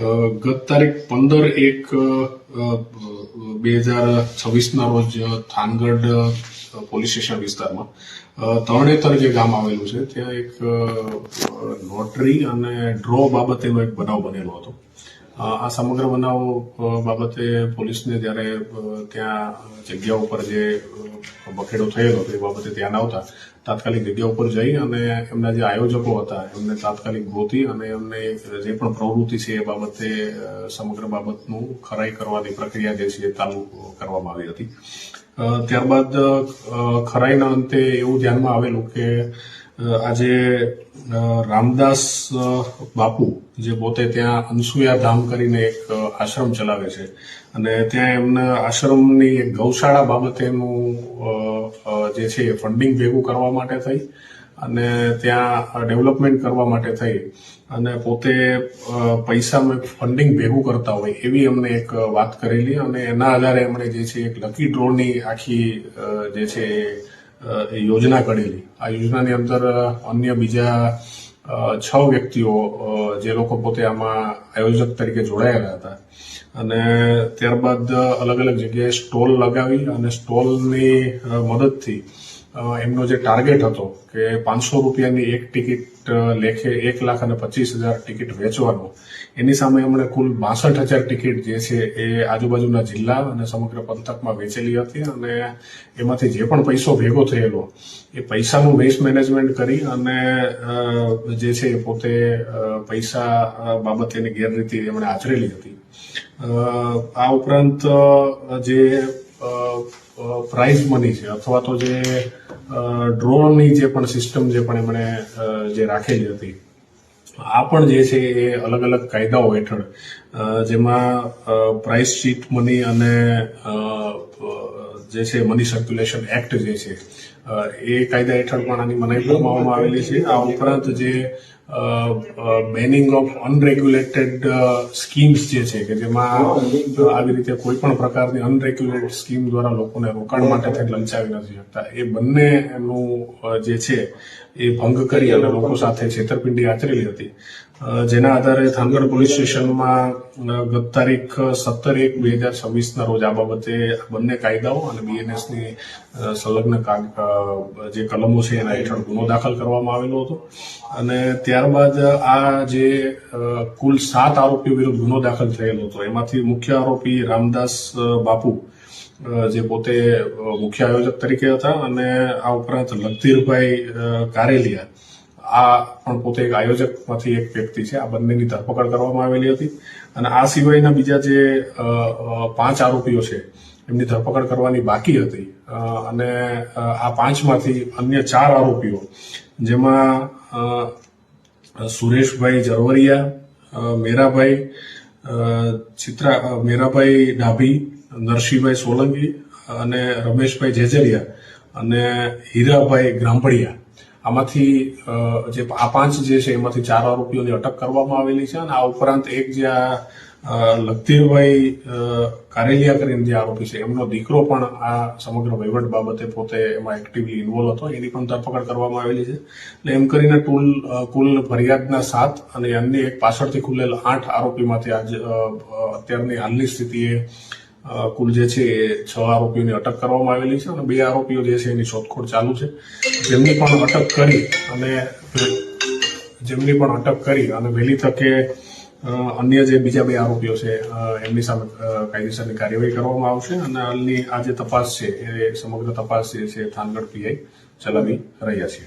ગત તારીખ પંદર એક બે હજાર છવ્વીસના રોજ થાનગઢ પોલીસ સ્ટેશન વિસ્તારમાં તરણેતર જે ગામ આવેલું છે. ત્યાં એક લોટરી અને ડ્રો બાબતેનો એક બનાવ બનેલો હતો. આ સમગ્ર બનાવ બાબતે પોલીસને જ્યારે ત્યાં જગ્યા ઉપર જે બખેડો થયેલો તે બાબતે ધ્યાન આવતા, તાત્કાલિક જગ્યા ઉપર જઈ અને એમના જે આયોજકો હતા, એમને તાત્કાલિક ગોતી અને એમને જે પણ પ્રવૃત્તિ છે એ બાબતે સમગ્ર બાબતનું ખરાઈ કરવાની પ્રક્રિયા જે છે એ ચાલુ કરવામાં આવી હતી. ત્યારબાદ ખરાઈના અંતે એવું ધ્યાનમાં આવેલું કે આજે રામદાસ બાપુ જે પોતે ત્યાં અનસુયા ધામ કરીને એક આશ્રમ ચલાવે છે. અને ત્યાં એમના આશ્રમની એક ગૌશાળા બાબતેનું જે છે ફંડિંગ ભેગું કરવા માટે થઈ અને ત્યાં ડેવલપમેન્ટ કરવા માટે થઈ અને પોતે પૈસા પૈસામાં ફંડિંગ ભેગું કરતા હોય એવી અમને એક વાત કરેલી અને એના આધારે એમણે જે છે એક લકી ડ્રોની આખી જે છે યોજના ઘડેલી આ યોજનાની અંદર અન્ય બીજા છ વ્યક્તિઓ જે લોકો પોતે આમાં આયોજક તરીકે જોડાયેલા હતા. અને ત્યારબાદ અલગ અલગ જગ્યાએ સ્ટોલ લગાવી અને સ્ટોલની મદદથી એમનો જે ટાર્ગેટ હતો કે પાંચસો રૂપિયાની એક ટિકિટ લેખે એક લાખ અને પચીસ હજાર ટિકિટ વેચવાનો, એની સામે એમણે કુલ બાસઠ હજાર ટિકિટ જે છે એ આજુબાજુના જિલ્લા અને સમગ્ર પંથકમાં વેચેલી હતી અને એમાંથી જે પણ પૈસો ભેગો થયેલો, એ પૈસાનું વેસ્ટ મેનેજમેન્ટ કરી અને જે છે એ પોતે પૈસા બાબતે એની ગેરરીતિ એમણે આચરેલી હતી. આ ઉપરાંત જે પ્રાઇઝ મની છે. અથવા તો જે ડ્રોનની જે પણ સિસ્ટમ જે પણ એમણે જે રાખેલી હતી. આ પણ જે છે એ અલગ અલગ કાયદાઓ હેઠળ જેમાં પ્રાઇસ શીટ મની અને જે છે મની સર્ક્યુલેશન એક્ટ જે છે એ કાયદા હેઠળ પણ આની મનાઈ ફરમાવવામાં આવેલી છે. આ ઉપરાંત જે બેનિંગ ઓફ અનરેગ્યુલેટેડ સ્કીમ્સ જે છે કે જેમાં આવી રીતે કોઈ પણ પ્રકારની અનરેગ્યુલેટેડ સ્કીમ દ્વારા લોકોને રોકાણ માટે થઈને લલચાવી નથી શકતા. એ બંને એનું જે છે એ ભંગ કરી અને લોકો સાથે છેતરપિંડી આચરેલી હતી. જેના આધારે થાનગઢ પોલીસ સ્ટેશનમાં ગત તારીખ સત્તર એક બે હજાર છવ્વીસના રોજ આ બાબતે બંને કાયદાઓ અને બીએનએસની સંલગ્ન જે કલમો છે એના હેઠળ ગુનો દાખલ કરવામાં આવેલો હતો. અને ત્યારબાદ આ જે કુલ સાત આરોપીઓ વિરુદ્ધ ગુનો દાખલ થયેલો હતો. એમાંથી મુખ્ય આરોપી રામદાસ બાપુ જે પોતે મુખ્ય આયોજક તરીકે હતા અને આ ઉપરાંત લગધીરભાઈ કારેલિયા આ પણ પોતે એક આયોજકમાંથી એક વ્યક્તિ છે. આ બંનેની ધરપકડ કરવામાં આવેલી હતી. અને આ સિવાયના બીજા જે પાંચ આરોપીઓ છે, એમની ધરપકડ કરવાની બાકી હતી. અને આ પાંચમાંથી અન્ય ચાર આરોપીઓ, જેમાં સુરેશભાઈ જરવરિયા મેરાભાઈ ચિત્રા મેરાભાઈ ડાભી, નરસિંહભાઈ સોલંકી અને રમેશભાઈ જેજરિયા અને હીરાભાઈ ગ્રાંભડિયા આમાંથી જે આ પાંચ જે છે એમાંથી ચાર આરોપીઓની અટક કરવામાં આવેલી છે અને આ ઉપરાંત એક જે આ લખતીરભાઈ કારેલિયા કરીને જે આરોપી છે, એમનો દીકરો પણ આ સમગ્ર વહીવટ બાબતે પોતે એમાં એક્ટિવલી ઇન્વોલ્વ હતો. એની પણ ધરપકડ કરવામાં આવેલી છે. એટલે એમ કરીને ટુલ કુલ ફરિયાદના સાત અને અન્ય એક પાછળથી ખુલેલ આઠ આરોપીમાંથી આજ અત્યારની હાલની સ્થિતિએ કુલ જે છે એ છ આરોપીઓની અટક કરવામાં આવેલી છે અને બે આરોપીઓ જે છે એની શોધખોળ ચાલુ છે. જેમની પણ અટક કરી અને જેમની પણ અટક કરી અને વહેલી તકે અન્ય જે બીજા બે આરોપીઓ છે એમની સામે કાયદેસરની કાર્યવાહી કરવામાં આવશે અને હાલની આ જે તપાસ છે, એ સમગ્ર તપાસ જે છે થાનગઢ પીઆઈ ચલાવી રહ્યા છે